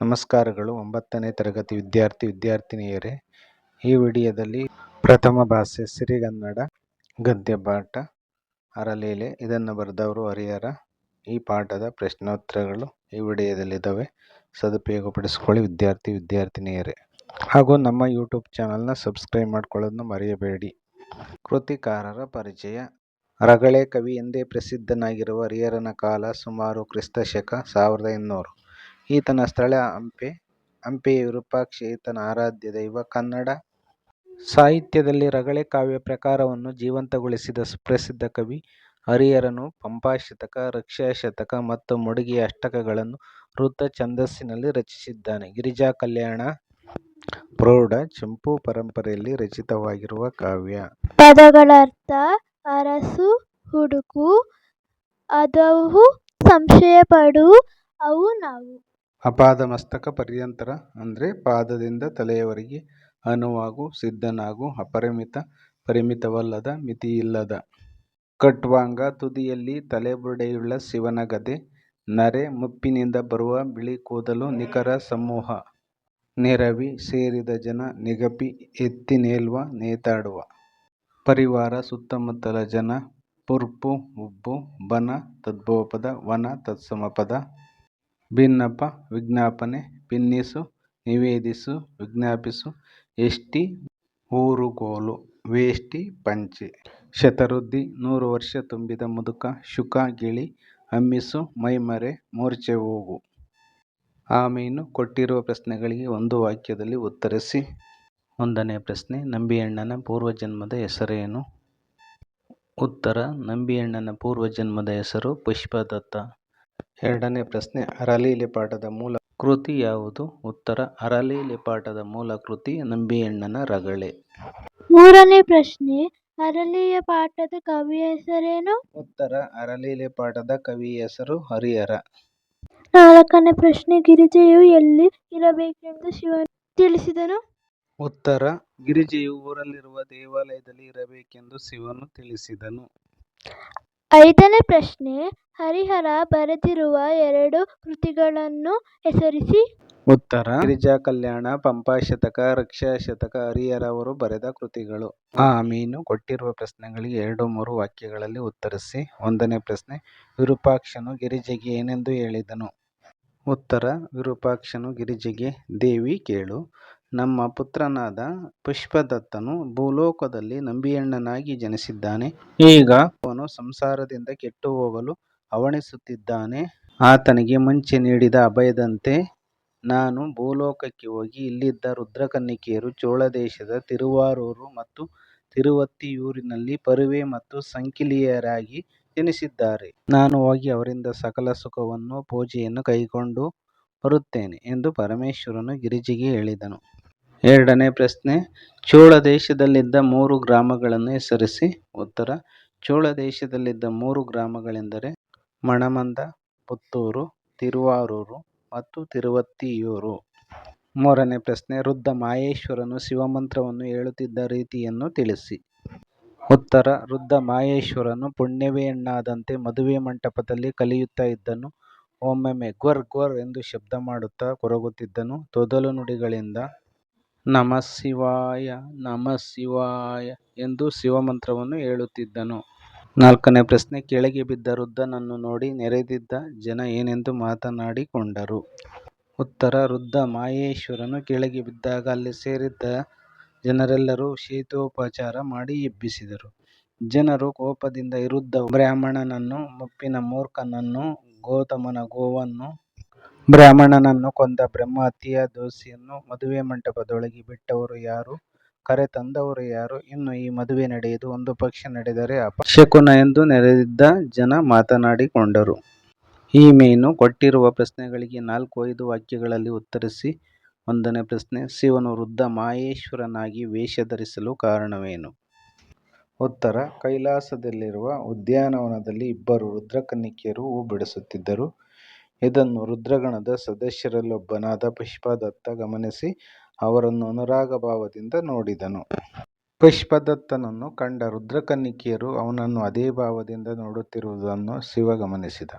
ನಮಸ್ಕಾರಗಳು. ಒಂಬತ್ತನೇ ತರಗತಿ ವಿದ್ಯಾರ್ಥಿ ವಿದ್ಯಾರ್ಥಿನಿಯರೇ, ಈ ವಿಡಿಯೋದಲ್ಲಿ ಪ್ರಥಮ ಭಾಷೆ ಸಿರಿಗನ್ನಡ, ಗದ್ಯ ಪಾಠ, ಅರಲೀಲೆ, ಇದನ್ನು ಬರೆದವರು ಹರಿಹರ ಈ ಪಾಠದ ಪ್ರಶ್ನೋತ್ತರಗಳು ಈ ವಿಡಿಯೋದಲ್ಲಿದ್ದಾವೆ. ಸದುಪಯೋಗಪಡಿಸಿಕೊಳ್ಳಿ ವಿದ್ಯಾರ್ಥಿ ವಿದ್ಯಾರ್ಥಿನಿಯರೇ. ಹಾಗೂ ನಮ್ಮ ಯೂಟ್ಯೂಬ್ ಚಾನಲ್ನ ಸಬ್ಸ್ಕ್ರೈಬ್ ಮಾಡ್ಕೊಳ್ಳೋದನ್ನು ಮರೆಯಬೇಡಿ. ಕೃತಿಕಾರರ ಪರಿಚಯ. ರಗಳೆ ಕವಿ ಎಂದೇ ಪ್ರಸಿದ್ಧನಾಗಿರುವ ಹರಿಹರನ ಕಾಲ ಸುಮಾರು ಕ್ರಿಸ್ತ ಶಕ ಸಾವಿರದ ಇನ್ನೂರು ಈತನ ಸ್ಥಳ ಹಂಪೆ. ಹಂಪಿ ವಿರೂಪಾಕ್ಷ ಈತನ ಆರಾಧ್ಯ ದೈವ ಕನ್ನಡ. ಸಾಹಿತ್ಯದಲ್ಲಿ ರಗಳೆ ಕಾವ್ಯ ಪ್ರಕಾರವನ್ನು ಜೀವಂತಗೊಳಿಸಿದ ಸುಪ್ರಸಿದ್ಧ ಕವಿ, ಹರಿಹರನು ಪಂಪಾಶತಕ ರಕ್ಷಾಶತಕ ಮತ್ತು ಮುಡುಗಿಯ ಅಷ್ಟಕಗಳನ್ನು ವೃತ್ತ ಛಂದಸ್ಸಿನಲ್ಲಿ ರಚಿಸಿದ್ದಾನೆ. ಗಿರಿಜಾ ಕಲ್ಯಾಣ ಪ್ರೌಢ ಚಂಪೂ ಪರಂಪರೆಯಲ್ಲಿ ರಚಿತವಾಗಿರುವ ಕಾವ್ಯ. ಪದಗಳ ಅರ್ಥ ಅರಸು, ಹುಡುಕು ಅದವು ಸಂಶಯಪಡು, ಅವು ನಾವು. ಅಪಾದ ಮಸ್ತಕ ಪರ್ಯಂತರ ಅಂದರೆ ಪಾದದಿಂದ ತಲೆಯವರೆಗೆ ಅನುವಾಗು, ಸಿದ್ಧನಾಗು, ಅಪರಿಮಿತ, ಪರಿಮಿತವಲ್ಲದ, ಮಿತಿಯಿಲ್ಲದ. ಕಟ್ವಾಂಗ ತುದಿಯಲ್ಲಿ ತಲೆಬುರುಡೆಯುಳ್ಳ ಶಿವನ ಗದೆ, ನರೆ ಮುಪ್ಪಿನಿಂದ ಬರುವ ಬಿಳಿ ಕೂದಲು ನಿಖರ ಸಮೂಹ. ನೆರವಿ ಸೇರಿದ ಜನ ನಿಗಪಿ ಎತ್ತಿ ನೇಲ್ವ, ನೇತಾಡುವ. ಪರಿವಾರ ಸುತ್ತಮುತ್ತಲ ಜನ, ಪುರ್ಪು, ಉಬ್ಬು, ಬನ, ತದ್ಭೋಪದ, ವನ, ತತ್ಸಮಪದ ಭಿನ್ನಪ ವಿಜ್ಞಾಪನೆ ಭಿನ್ನಿಸು ನಿವೇದಿಸು ವಿಜ್ಞಾಪಿಸು ಎಷ್ಟಿ ಊರುಗೋಲು ವೇಷ್ಟಿ ಪಂಚೆ. ಶತವೃದ್ಧಿ ನೂರು ವರ್ಷ ತುಂಬಿದ ಮುದುಕ ಶುಕ ಗಿಳಿ ಹಮ್ಮಿಸು ಮೈಮರೆ ಮೂರ್ಛೆ ಹೋಗು. ಆಮೀನು ಕೊಟ್ಟಿರುವ ಪ್ರಶ್ನೆಗಳಿಗೆ ಒಂದು ವಾಕ್ಯದಲ್ಲಿ ಉತ್ತರಿಸಿ. ಒಂದನೇ ಪ್ರಶ್ನೆ, ನಂಬಿಯಣ್ಣನ ಪೂರ್ವಜನ್ಮದ ಹೆಸರೇನು? ಉತ್ತರ, ನಂಬಿಯಣ್ಣನ ಪೂರ್ವಜನ್ಮದ ಹೆಸರು ಪುಷ್ಪದತ್ತ. ಎರಡನೇ ಪ್ರಶ್ನೆ ಅರಲೀಲೆ ಲಿಪಾಟದ ಮೂಲ ಕೃತಿ ಯಾವುದು? ಉತ್ತರ ಅರಲೀಲೆ ಲಿಪಾಟದ ಮೂಲ ಕೃತಿ ನಂಬಿಯಣ್ಣನ ರಗಳೆ. ಮೂರನೇ ಪ್ರಶ್ನೆ ಅರಳಿಯ ಪಾಠದ ಕವಿಯ ಹೆಸರೇನು? ಉತ್ತರ ಅರಲೀಲೆ ಪಾಠದ ಕವಿಯ ಹೆಸರು ಹರಿಹರ. ನಾಲ್ಕನೇ ಪ್ರಶ್ನೆ ಗಿರಿಜೆಯು ಎಲ್ಲಿ ಇರಬೇಕೆಂದು ಶಿವನು ತಿಳಿಸಿದನು? ಉತ್ತರ ಗಿರಿಜೆಯು ಊರಲ್ಲಿರುವ ದೇವಾಲಯದಲ್ಲಿ ಇರಬೇಕೆಂದು ಶಿವನು ತಿಳಿಸಿದನು. ಐದನೇ ಪ್ರಶ್ನೆ ಹರಿಹರ ಬರೆದಿರುವ ಎರಡು ಕೃತಿಗಳನ್ನು ಹೆಸರಿಸಿ. ಉತ್ತರ ಗಿರಿಜಾ ಕಲ್ಯಾಣ ಪಂಪಾಶತಕ ರಕ್ಷಾಶತಕ ಹರಿಹರ ಅವರು ಬರೆದ ಕೃತಿಗಳು. ಆ ಮೀನು ಕೊಟ್ಟಿರುವ ಪ್ರಶ್ನೆಗಳಿಗೆ ಎರಡು ಮೂರು ವಾಕ್ಯಗಳಲ್ಲಿ ಉತ್ತರಿಸಿ. ಒಂದನೇ ಪ್ರಶ್ನೆ ವಿರೂಪಾಕ್ಷನು ಗಿರಿಜೆಗೆ ಏನೆಂದು ಹೇಳಿದನು? ಉತ್ತರ ವಿರೂಪಾಕ್ಷನು ಗಿರಿಜೆಗೆ ದೇವಿ ಕೇಳು. ನಮ್ಮ ಪುತ್ರನಾದ ಪುಷ್ಪದತ್ತನು ಭೂಲೋಕದಲ್ಲಿ ನಂಬಿಯಣ್ಣನಾಗಿ ಜನಿಸಿದ್ದಾನೆ. ಈಗ ಅವನು ಸಂಸಾರದಿಂದ ಕೆಟ್ಟು ಹೋಗಲು ಹವಣಿಸುತ್ತಿದ್ದಾನೆ ಆತನಿಗೆ ಮುಂಚೆ ನೀಡಿದ ಅಭಯದಂತೆ ನಾನು ಭೂಲೋಕಕ್ಕೆ ಹೋಗಿ ಇಲ್ಲಿದ್ದ ರುದ್ರಕನ್ನಿಕೆಯರು ಚೋಳ ದೇಶದ ತಿರುವಾರೂರು ಮತ್ತು ತಿರುವತ್ತಿಯೂರಿನಲ್ಲಿ ಪರುವೆ ಮತ್ತು ಸಂಕಿಲಿಯರಾಗಿ ಜನಿಸಿದ್ದಾರೆ. ನಾನು ಹೋಗಿ ಅವರಿಂದ ಸಕಲ ಸುಖವನ್ನು ಪೂಜೆಯನ್ನು ಕೈಕೊಂಡು ಬರುತ್ತೇನೆ ಎಂದು ಪರಮೇಶ್ವರನು ಗಿರಿಜೆಗೆ ಹೇಳಿದನು. ಎರಡನೇ ಪ್ರಶ್ನೆ, ಚೋಳ ದೇಶದಲ್ಲಿದ್ದ ಮೂರು ಗ್ರಾಮಗಳನ್ನು ಹೆಸರಿಸಿ. ಉತ್ತರ, ಚೋಳ ದೇಶದಲ್ಲಿದ್ದ ಮೂರು ಗ್ರಾಮಗಳೆಂದರೆ ಮಣಮಂದ, ಪುತ್ತೂರು, ತಿರುವಾರೂರು ಮತ್ತು ತಿರುವತ್ತಿಯೂರು. ಮೂರನೇ ಪ್ರಶ್ನೆ, ವೃದ್ಧ ಮಾಹೇಶ್ವರನು ಶಿವಮಂತ್ರವನ್ನು ಹೇಳುತ್ತಿದ್ದ ರೀತಿಯನ್ನು ತಿಳಿಸಿ. ಉತ್ತರ, ವೃದ್ಧ ಮಾಹೇಶ್ವರನು ಪುಣ್ಯವೇ ಹೆಣ್ಣಾದಂತೆ ಮದುವೆ ಮಂಟಪದಲ್ಲಿ ಕಲಿಯುತ್ತಾ ಇದ್ದನು. ಒಮ್ಮೊಮ್ಮೆ ಗ್ವರ್ ಗ್ವರ್ ಎಂದು ಶಬ್ದ ಮಾಡುತ್ತಾ ಕೊರಗುತ್ತಿದ್ದನು. ತೊದಲು ನುಡಿಗಳಿಂದ ನಮಃ ಶಿವಾಯ ನಮಃ ಶಿವಾಯ ಎಂದು ಶಿವಮಂತ್ರವನ್ನು ಹೇಳುತ್ತಿದ್ದನು. ನಾಲ್ಕನೇ ಪ್ರಶ್ನೆ, ಕೆಳಗೆ ಬಿದ್ದ ವೃದ್ಧನನ್ನು ನೋಡಿ ನೆರೆದಿದ್ದ ಜನ ಏನೆಂದು ಮಾತನಾಡಿಕೊಂಡರು. ಉತ್ತರ, ವೃದ್ಧ ಮಾಹೇಶ್ವರನು ಕೆಳಗೆ ಬಿದ್ದಾಗ ಅಲ್ಲಿ ಸೇರಿದ್ದ ಜನರೆಲ್ಲರೂ ಶೀತೋಪಚಾರ ಮಾಡಿ ಎಬ್ಬಿಸಿದರು. ಜನರು ಕೋಪದಿಂದ ಇರುದ್ಧ ಬ್ರಾಹ್ಮಣನನ್ನು, ಮುಪ್ಪಿನ ಮೂರ್ಖನನ್ನು, ಗೌತಮನ ಗೋವನ್ನು ಬ್ರಾಹ್ಮಣನನ್ನು ಕೊಂದ ಬ್ರಹ್ಮಹತ್ಯೆಯ ದೋಷಿಯನ್ನು ಮದುವೆ ಮಂಟಪದೊಳಗೆ ಬಿಟ್ಟವರು ಯಾರು? ಕರೆ ತಂದವರು ಯಾರು? ಇನ್ನು ಈ ಮದುವೆ ನಡೆಯದು, ಒಂದು ಪಕ್ಷ ನಡೆದರೆ ಅಪಶಕುನ ಎಂದು ನೆರೆದಿದ್ದ ಜನ ಮಾತನಾಡಿಕೊಂಡರು. ಈ ಮೇನು ಕೊಟ್ಟಿರುವ ಪ್ರಶ್ನೆಗಳಿಗೆ ನಾಲ್ಕು ಐದು ವಾಕ್ಯಗಳಲ್ಲಿ ಉತ್ತರಿಸಿ, ಒಂದನೇ ಪ್ರಶ್ನೆ, ಶಿವನು ವೃದ್ಧ ಮಾಹೇಶ್ವರನಾಗಿ ವೇಷ ಧರಿಸಲು ಕಾರಣವೇನು? ಉತ್ತರ, ಕೈಲಾಸದಲ್ಲಿರುವ ಉದ್ಯಾನವನದಲ್ಲಿ ಇಬ್ಬರು ರುದ್ರಕನ್ನಿಕೆಯರು ಹೂ ಬಿಡಿಸುತ್ತಿದ್ದರು. ಇದನ್ನು ರುದ್ರಗಣದ ಸದಸ್ಯರಲ್ಲೊಬ್ಬನಾದ ಪುಷ್ಪದತ್ತ ಗಮನಿಸಿ ಅವರನ್ನು ಅನುರಾಗ ಭಾವದಿಂದ ನೋಡಿದನು. ಪುಷ್ಪದತ್ತನನ್ನು ಕಂಡ ರುದ್ರಕನ್ನಿಕೆಯರು ಅವನನ್ನು ಅದೇ ಭಾವದಿಂದ ನೋಡುತ್ತಿರುವುದನ್ನು ಶಿವ ಗಮನಿಸಿದ.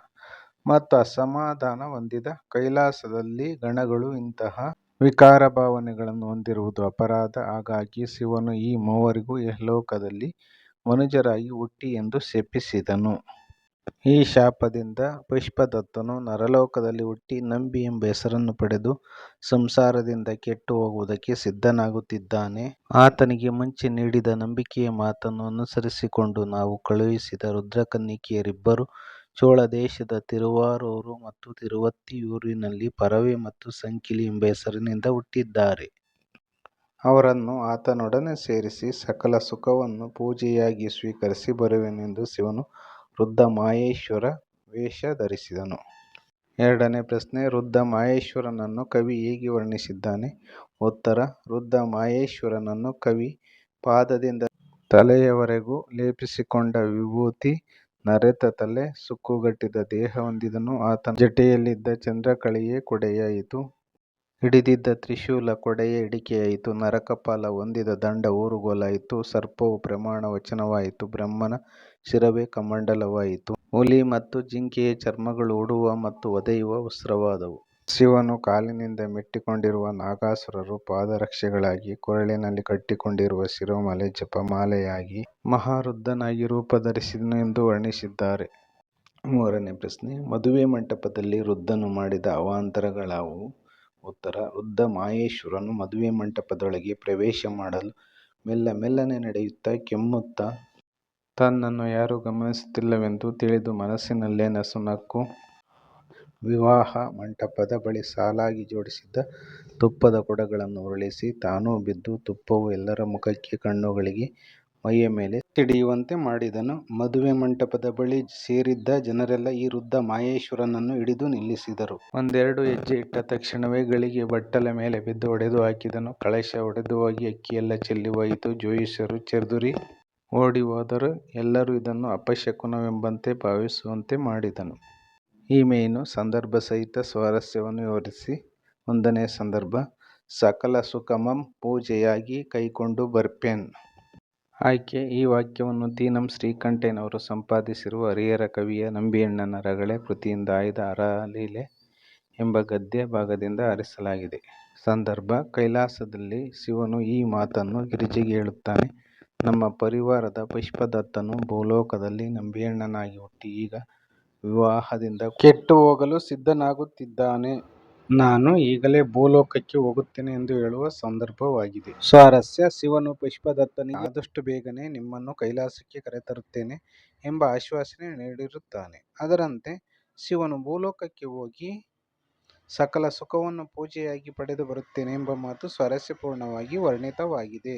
ಮತ್ತು ಅಸಮಾಧಾನ ಹೊಂದಿದ ಕೈಲಾಸದಲ್ಲಿ ಗಣಗಳು ಇಂತಹ ವಿಕಾರ ಭಾವನೆಗಳನ್ನು ಹೊಂದಿರುವುದು ಅಪರಾಧ. ಹಾಗಾಗಿ ಶಿವನು ಈ ಮೂವರಿಗೂ ಇಹಲೋಕದಲ್ಲಿ ಮನುಜರಾಗಿ ಹುಟ್ಟಿ ಎಂದು ಶಪಿಸಿದನು. ಈ ಶಾಪದಿಂದ ಪುಷ್ಪದತ್ತನು ನರಲೋಕದಲ್ಲಿ ಹುಟ್ಟಿ ನಂಬಿ ಎಂಬ ಹೆಸರನ್ನು ಪಡೆದು ಸಂಸಾರದಿಂದ ಕೆಟ್ಟು ಹೋಗುವುದಕ್ಕೆ ಸಿದ್ಧನಾಗುತ್ತಿದ್ದಾನೆ. ಆತನಿಗೆ ಮುಂಚೆ ನೀಡಿದ ನಂಬಿಕೆಯ ಮಾತನ್ನು ಅನುಸರಿಸಿಕೊಂಡು ನಾವು ಕಳುಹಿಸಿದ ರುದ್ರಕನ್ನಿಕೆಯರಿಬ್ಬರು ಚೋಳ ದೇಶದ ತಿರುವಾರೂರು ಮತ್ತು ತಿರುವತ್ತಿಯೂರಿನಲ್ಲಿ ಪರವೆ ಮತ್ತು ಸಂಕಿಲಿ ಎಂಬ ಹೆಸರಿನಿಂದ ಹುಟ್ಟಿದ್ದಾರೆ. ಅವರನ್ನು ಆತನೊಡನೆ ಸೇರಿಸಿ ಸಕಲ ಸುಖವನ್ನು ಪೂಜೆಯಾಗಿ ಸ್ವೀಕರಿಸಿ ಬರುವೆನೆಂದು ಶಿವನು ರುದ್ರ ಮಹೇಶ್ವರ ವೇಷ ಧರಿಸಿದನು. ಎರಡನೇ ಪ್ರಶ್ನೆ ವೃದ್ಧ ಮಹೇಶ್ವರನನ್ನು ಕವಿ ಹೇಗೆ ವರ್ಣಿಸಿದ್ದಾನೆ? ಉತ್ತರ ವೃದ್ಧ ಮಹೇಶ್ವರನನ್ನು ಕವಿ ಪಾದದಿಂದ ತಲೆಯವರೆಗೂ ಲೇಪಿಸಿಕೊಂಡ ವಿಭೂತಿ ನರೆತ ತಲೆ, ಸುಕ್ಕುಗಟ್ಟಿದ ದೇಹ ಹೊಂದಿದನು. ಆತನ ಜಟೆಯಲ್ಲಿದ್ದ ಚಂದ್ರಕಳೆಯೇ ಕೊಡೆಯಾಯಿತು. ಹಿಡಿದಿದ್ದ ತ್ರಿಶೂಲ ಕೊಡೆಯೇ ಹಿಡಿಕೆಯಾಯಿತು. ನರಕಪಾಲ ಹೊಂದಿದ ದಂಡ ಊರುಗೋಲಾಯಿತು. ಸರ್ಪವು ಪ್ರಮಾಣ ವಚನವಾಯಿತು. ಬ್ರಹ್ಮನ ಶಿರವೇ ಕಮಂಡಲವಾಯಿತು. ಹುಲಿ ಮತ್ತು ಜಿಂಕೆಯ ಚರ್ಮಗಳು ಉಡುವ ಮತ್ತು ಒದೆಯುವ ವಸ್ತ್ರವಾದವು. ಶಿವನು ಕಾಲಿನಿಂದ ಮೆಟ್ಟಿಕೊಂಡಿರುವ ನಾಗಾಸುರರು ಪಾದರಕ್ಷೆಗಳಾಗಿ, ಕೊರಳಿನಲ್ಲಿ ಕಟ್ಟಿಕೊಂಡಿರುವ ಶಿರೋಮಲೆ ಜಪಮಾಲೆಯಾಗಿ, ಮಹಾರುದ್ದನಾಗಿ ರೂಪ ಧರಿಸಿದನು ಎಂದು ವರ್ಣಿಸಿದ್ದಾರೆ. ಮೂರನೇ ಪ್ರಶ್ನೆ ಮದುವೆ ಮಂಟಪದಲ್ಲಿ ವೃದ್ಧನು ಮಾಡಿದ ಅವಾಂತರಗಳಾವುವು? ಉತ್ತರ, ವೃದ್ಧ ಮಹೇಶ್ವರನು ಮದುವೆ ಮಂಟಪದೊಳಗೆ ಪ್ರವೇಶ ಮಾಡಲು ಮೆಲ್ಲ ಮೆಲ್ಲನೆ ನಡೆಯುತ್ತಾ ಕೆಮ್ಮುತ್ತಾ, ತನ್ನನ್ನು ಯಾರೂ ಗಮನಿಸುತ್ತಿಲ್ಲವೆಂದು ತಿಳಿದು ಮನಸ್ಸಿನಲ್ಲೇ ನಸುನಕ್ಕು ವಿವಾಹ ಮಂಟಪದ ಬಳಿ ಸಾಲಾಗಿ ಜೋಡಿಸಿದ್ದ ತುಪ್ಪದ ಕೊಡಗಳನ್ನು ಉರುಳಿಸಿ ತಾನೂ ಬಿದ್ದು ತುಪ್ಪವು ಎಲ್ಲರ ಮುಖಕ್ಕೆ ಕಣ್ಣುಗಳಿಗೆ ಮೈಯ ಮೇಲೆ ತಿಳಿಯುವಂತೆ ಮಾಡಿದನು. ಮದುವೆ ಮಂಟಪದ ಬಳಿ ಸೇರಿದ್ದ ಜನರೆಲ್ಲ ಈ ವೃದ್ಧ ಮಹೇಶ್ವರನನ್ನು ಹಿಡಿದು ನಿಲ್ಲಿಸಿದರು. ಒಂದೆರಡು ಹೆಜ್ಜೆ ಇಟ್ಟ ತಕ್ಷಣವೇ ಗಳಿಗೆ ಬಟ್ಟಲ ಮೇಲೆ ಬಿದ್ದು ಒಡೆದು ಹಾಕಿದನು. ಕಳಶ ಒಡೆದುಹೋಗಿ ಅಕ್ಕಿಯೆಲ್ಲ ಚೆಲ್ಲಿ ಹೋಯಿತು. ಜೋಯಿಸರು ಚದುರಿ ಓಡಿಹೋದರು. ಎಲ್ಲರೂ ಇದನ್ನು ಅಪಶಕುನವೆಂಬಂತೆ ಭಾವಿಸುವಂತೆ ಮಾಡಿದನು. ಈ ಮೇಲಿನ ಸಂದರ್ಭಸಹಿತ ಸ್ವಾರಸ್ಯವನ್ನು ವಿವರಿಸಿ. ಒಂದನೇ ಸಂದರ್ಭ, ಸಕಲ ಸುಖಮಂ ಪೂಜೆಯಾಗಿ ಕೈಕೊಂಡು ಬರ್ಪೆನ್. ಆಯ್ಕೆ ಈ ವಾಕ್ಯವನ್ನು ದೀನಂ ಶ್ರೀಕಂಠಯ್ಯನವರು ಸಂಪಾದಿಸಿರುವ ಹರಿಹರ ಕವಿಯ ನಂಬಿಯಣ್ಣನ ರಗಳೆ ಕೃತಿಯಿಂದ ಆಯ್ದ ಅರಲೀಲೆ ಎಂಬ ಗದ್ಯ ಭಾಗದಿಂದ ಆರಿಸಲಾಗಿದೆ. ಸಂದರ್ಭ, ಕೈಲಾಸದಲ್ಲಿ ಶಿವನು ಈ ಮಾತನ್ನು ಗಿರಿಜೆಗೆ ಹೇಳುತ್ತಾನೆ. ನಮ್ಮ ಪರಿವಾರದ ಪುಷ್ಪದತ್ತನು ಭೂಲೋಕದಲ್ಲಿ ನಂಬಿಯಣ್ಣನಾಗಿ ಹುಟ್ಟಿ ಈಗ ವಿವಾಹದಿಂದ ಕೆಟ್ಟು ಹೋಗಲು ಸಿದ್ಧನಾಗುತ್ತಿದ್ದಾನೆ. ನಾನು ಈಗಲೇ ಭೂಲೋಕಕ್ಕೆ ಹೋಗುತ್ತೇನೆ ಎಂದು ಹೇಳುವ ಸಂದರ್ಭವಾಗಿದೆ. ಸ್ವಾರಸ್ಯ ಶಿವನು ಪುಷ್ಪದತ್ತನಿಗೆ ಆದಷ್ಟು ಬೇಗನೆ ನಿಮ್ಮನ್ನು ಕೈಲಾಸಕ್ಕೆ ಕರೆತರುತ್ತೇನೆ ಎಂಬ ಆಶ್ವಾಸನೆ ನೀಡಿರುತ್ತಾನೆ. ಅದರಂತೆ ಶಿವನು ಭೂಲೋಕಕ್ಕೆ ಹೋಗಿ ಸಕಲ ಸುಖವನ್ನು ಪೂಜೆಯಾಗಿ ಪಡೆದು ಬರುತ್ತೇನೆ ಎಂಬ ಮಾತು ಸ್ವಾರಸ್ಯಪೂರ್ಣವಾಗಿ ವರ್ಣಿತವಾಗಿದೆ.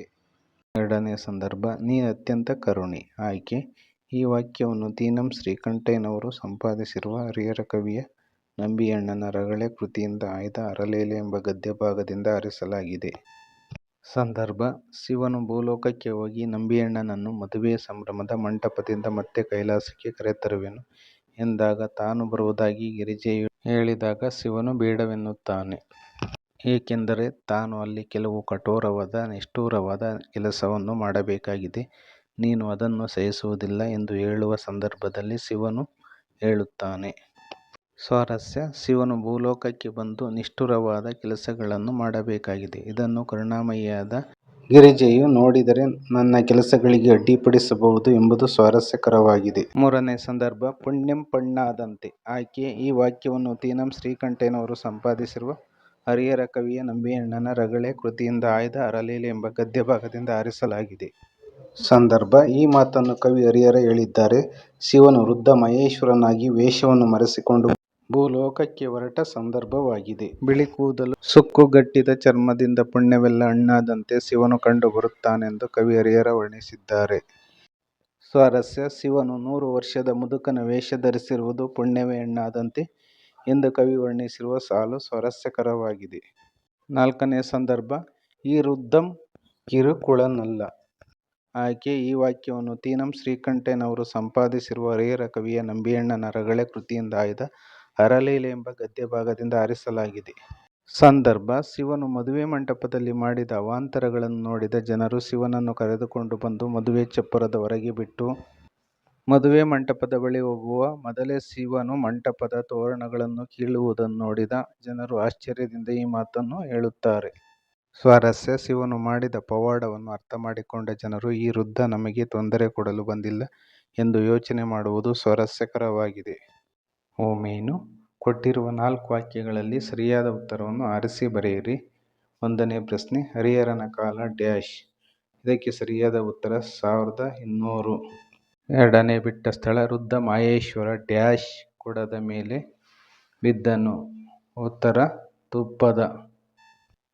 ಎರಡನೇ ಸಂದರ್ಭ, ನೀ ಅತ್ಯಂತ ಕರುಣಿ. ಆಯ್ಕೆ ಈ ವಾಕ್ಯವನ್ನು ತೀನಂ. ಶ್ರೀಕಂಠಯ್ಯನವರು ಸಂಪಾದಿಸಿರುವ ಹರಿಹರ ಕವಿಯ ನಂಬಿಯಣ್ಣನ ರಗಳೆ ಕೃತಿಯಿಂದ ಆಯ್ದ ಅರಲೇಲೆ ಎಂಬ ಗದ್ಯಭಾಗದಿಂದ ಆರಿಸಲಾಗಿದೆ. ಸಂದರ್ಭ, ಶಿವನು ಭೂಲೋಕಕ್ಕೆ ಹೋಗಿ ನಂಬಿಯಣ್ಣನನ್ನು ಮದುವೆಯ ಸಂಭ್ರಮದ ಮಂಟಪದಿಂದ ಮತ್ತೆ ಕೈಲಾಸಕ್ಕೆ ಕರೆತರುವೆನು ಎಂದಾಗ ತಾನು ಬರುವುದಾಗಿ ಗಿರಿಜೆಯು ಹೇಳಿದಾಗ ಶಿವನು ಬೇಡವೆನ್ನುತ್ತಾನೆ. ಏಕೆಂದರೆ ತಾನು ಅಲ್ಲಿ ಕೆಲವು ಕಠೋರವಾದ, ನಿಷ್ಠೂರವಾದ ಕೆಲಸವನ್ನು ಮಾಡಬೇಕಾಗಿದೆ. ನೀನು ಅದನ್ನು ಸಹಿಸುವುದಿಲ್ಲ ಎಂದು ಹೇಳುವ ಸಂದರ್ಭದಲ್ಲಿ ಶಿವನು ಹೇಳುತ್ತಾನೆ. ಸ್ವಾರಸ್ಯ ಶಿವನು ಭೂಲೋಕಕ್ಕೆ ಬಂದು ನಿಷ್ಠುರವಾದ ಕೆಲಸಗಳನ್ನು ಮಾಡಬೇಕಾಗಿದೆ. ಇದನ್ನು ಕರುಣಾಮಯಿಯಾದ ಗಿರಿಜೆಯು ನೋಡಿದರೆ ನನ್ನ ಕೆಲಸಗಳಿಗೆ ಅಡ್ಡಿಪಡಿಸಬಹುದು ಎಂಬುದು ಸ್ವಾರಸ್ಯಕರವಾಗಿದೆ. ಮೂರನೇ ಸಂದರ್ಭ, ಪುಣ್ಯಂ ಪಣ್ಣಾದಂತೆ ಆಕೆ ಈ ವಾಕ್ಯವನ್ನು ತೀನಂ ಶ್ರೀಕಂಠೇನವರು ಸಂಪಾದಿಸಿರುವ ಹರಿಹರ ಕವಿಯ ನಂಬಿಯಣ್ಣನ ರಗಳೆ ಕೃತಿಯಿಂದ ಆಯ್ದ ಅರಲೀಲೆ ಎಂಬ ಗದ್ಯ ಭಾಗದಿಂದ ಆರಿಸಲಾಗಿದೆ. ಸಂದರ್ಭ, ಈ ಮಾತನ್ನು ಕವಿ ಹರಿಹರ ಹೇಳಿದ್ದಾರೆ ಶಿವನು ವೃದ್ಧ ಮಹೇಶ್ವರನಾಗಿ ವೇಷವನ್ನು ಮರೆಸಿಕೊಂಡು ಭೂಲೋಕಕ್ಕೆ ಹೊರಟ ಸಂದರ್ಭವಾಗಿದೆ. ಬಿಳಿ ಕೂದಲು, ಸುಕ್ಕುಗಟ್ಟಿದ ಚರ್ಮದಿಂದ ಪುಣ್ಯವೆಲ್ಲ ಅಣ್ಣಾದಂತೆ ಶಿವನು ಕಂಡು ಬರುತ್ತಾನೆಂದು ಕವಿ ಹರಿಹರ ವರ್ಣಿಸಿದ್ದಾರೆ. ಸ್ವಾರಸ್ಯ ಶಿವನು ನೂರು ವರ್ಷದ ಮುದುಕನ ವೇಷ ಧರಿಸಿರುವುದು ಪುಣ್ಯವೇ ಅಣ್ಣಾದಂತೆ ಎಂದು ಕವಿ ವರ್ಣಿಸಿರುವ ಸಾಲು ಸ್ವಾರಸ್ಯಕರವಾಗಿದೆ. ನಾಲ್ಕನೇ ಸಂದರ್ಭ ಈ ವೃದ್ಧಂ ಕಿರುಕುಳನಲ್ಲ. ಆಕೆ ಈ ವಾಕ್ಯವನ್ನು ತೀನಂ ಶ್ರೀಕಂಠೇನವರು ಸಂಪಾದಿಸಿರುವ ಹರಿಹರ ಕವಿಯ ನಂಬಿಯಣ್ಣನ ರಗಳೆ ಕೃತಿಯಿಂದ ಆಯ್ದ ಅರಲೀಲೆ ಎಂಬ ಗದ್ಯ ಭಾಗದಿಂದ ಆರಿಸಲಾಗಿದೆ. ಸಂದರ್ಭ, ಶಿವನು ಮದುವೆ ಮಂಟಪದಲ್ಲಿ ಮಾಡಿದ ಅವಾಂತರಗಳನ್ನು ನೋಡಿದ ಜನರು ಶಿವನನ್ನು ಕರೆದುಕೊಂಡು ಬಂದು ಮದುವೆ ಚಪ್ಪರದ ಹೊರಗೆ ಬಿಟ್ಟು, ಮದುವೆ ಮಂಟಪದ ಬಳಿ ಹೋಗುವ ಮೊದಲೇ ಶಿವನು ಮಂಟಪದ ತೋರಣಗಳನ್ನು ಕೀಳುವುದನ್ನು ನೋಡಿದ ಜನರು ಆಶ್ಚರ್ಯದಿಂದ ಈ ಮಾತನ್ನು ಹೇಳುತ್ತಾರೆ. ಸ್ವಾರಸ್ಯ, ಶಿವನು ಮಾಡಿದ ಪವಾಡವನ್ನು ಅರ್ಥಮಾಡಿಕೊಂಡ ಜನರು, ಈ ವೃದ್ಧ ನಮಗೆ ತೊಂದರೆ ಕೊಡಲು ಬಂದಿಲ್ಲ ಎಂದು ಯೋಚನೆ ಮಾಡುವುದು ಸ್ವಾರಸ್ಯಕರವಾಗಿದೆ. ಓ ಮೀನು, ಕೊಟ್ಟಿರುವ ನಾಲ್ಕು ವಾಕ್ಯಗಳಲ್ಲಿ ಸರಿಯಾದ ಉತ್ತರವನ್ನು ಆರಿಸಿ ಬರೆಯಿರಿ. ಒಂದನೇ ಪ್ರಶ್ನೆ ಹರಿಹರನ ಕಾಲ ಡ್ಯಾಶ್ ಇದಕ್ಕೆ ಸರಿಯಾದ ಉತ್ತರ ಸಾವಿರದ ಇನ್ನೂರು. ಎರಡನೇ ಬಿಟ್ಟ ಸ್ಥಳ ವೃದ್ಧ ಮಾಹೇಶ್ವರ ಡ್ಯಾಶ್ ಕೊಡದ ಮೇಲೆ ಬಿದ್ದನು ಉತ್ತರ ತುಪ್ಪದ.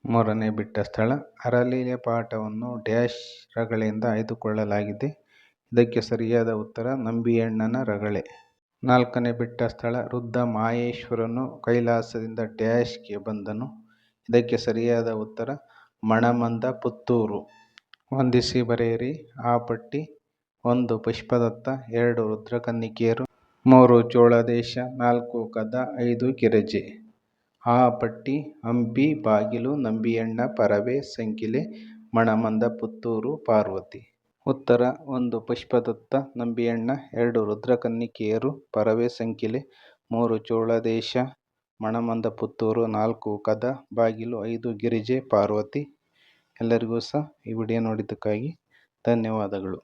ಮೂರನೇ ಬಿಟ್ಟ ಸ್ಥಳ ಅರಲೀಲೆ ಪಾಠವನ್ನು ಡ್ಯಾಶ್ ರಗಳೆಯಿಂದ ಆಯ್ದುಕೊಳ್ಳಲಾಗಿದೆ ಇದಕ್ಕೆ ಸರಿಯಾದ ಉತ್ತರ ನಂಬಿಯಣ್ಣನ ರಗಳೆ. ನಾಲ್ಕನೇ ಬಿಟ್ಟ ಸ್ಥಳ ವೃದ್ಧ ಮಾಹೇಶ್ವರನು ಕೈಲಾಸದಿಂದ ಡ್ಯಾಶ್ಗೆ ಬಂದನು ಇದಕ್ಕೆ ಸರಿಯಾದ ಉತ್ತರ ಮಣಮಂದ ಪುತ್ತೂರು. ಹೊಂದಿಸಿ ಬರೆಯಿರಿ ಆ ಪಟ್ಟಿ ಒಂದು ಪುಷ್ಪದತ್ತ, ಎರಡು ರುದ್ರಕನ್ನಿಕೆಯರು, ಮೂರು ಚೋಳದೇಶ, ನಾಲ್ಕು ಕದ, ಐದು ಕಿರಜೆ ಆ ಪಟ್ಟಿ ಹಂಪಿ, ಬಾಗಿಲು, ನಂಬಿಯಣ್ಣ, ಪರವೆ, ಸಂಕಿಲೆ, ಮಣಮಂದ ಪುತ್ತೂರು, ಪಾರ್ವತಿ. ಉತ್ತರ, ಒಂದು ಪುಷ್ಪದತ್ತ ನಂಬಿಯಣ್ಣ, ಎರಡು ರುದ್ರಕನ್ನಿಕೆಯರು, ಪರವೆ ಸಂಕಿಲೆ, ಮೂರು ಚೋಳದೇಶ ಮಣಮಂದ ಪುತ್ತೂರು ನಾಲ್ಕು ಕದ, ಬಾಗಿಲು, ಐದು ಗಿರಿಜೆ, ಪಾರ್ವತಿ. ಎಲ್ಲರಿಗೂ ಸಹ ಈ ವಿಡಿಯೋ ನೋಡಿದ್ದಕ್ಕಾಗಿ ಧನ್ಯವಾದಗಳು.